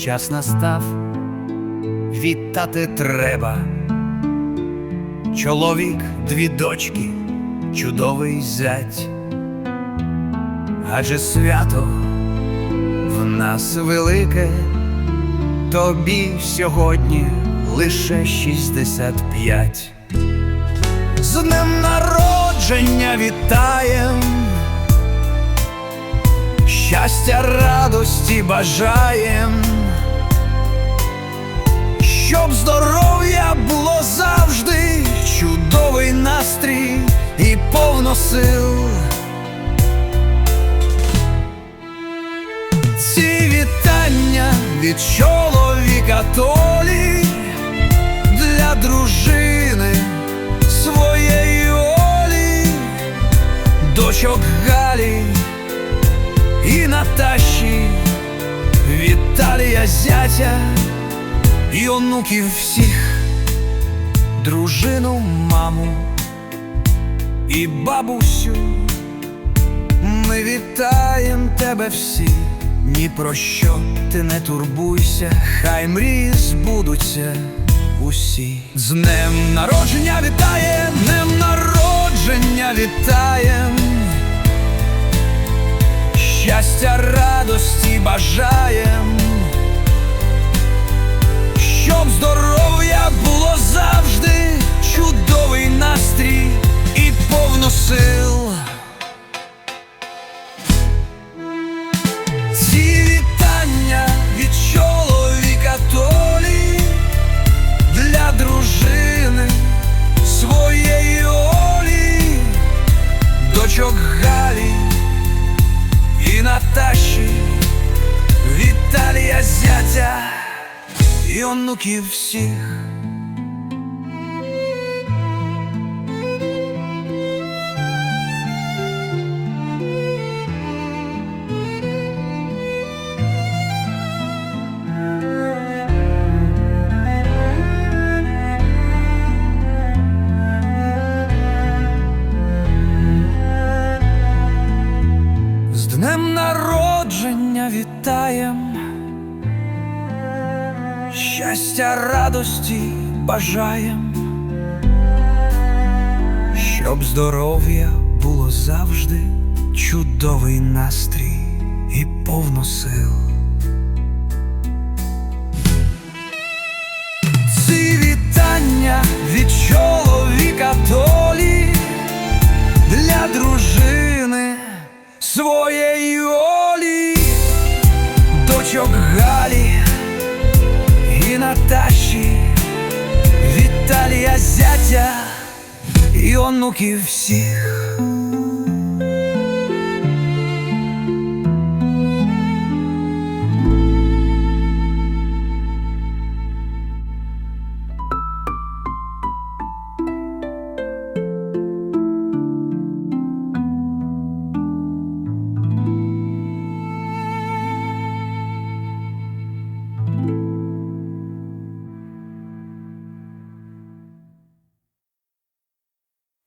час настав, вітати треба. Чоловік, дві дочки, чудовий зять. Адже свято в нас велике, тобі сьогодні лише 65. З днем народження вітаєм, щастя, радості бажаєм, щоб здоров'я було завжди, чудовий настрій і повно сил. Ці вітання від чоловіка Толі для дружини своєї Олі, дочок Галі і Наташі, Віталія зятя і онуків всіх, дружину, маму і бабусю. Ми вітаєм тебе всі, ні про що ти не турбуйся, хай мрії збудуться усі. З днем народження вітаєм, днем народження вітаєм, щастя, радості бажаєм, щоб здоров'я було завжди, чудовий настрій і повно сил. Ці вітання від чоловіка Толі для дружини своєї Олі, дочок Галі і Наташі, Віталія зятя і онуків всіх. З днем народження вітаєм, щастя, радості бажаєм, щоб здоров'я було завжди, чудовий настрій і повно сил. Ці вітання від чоловіка Толі для дружини своєї онуків всіх.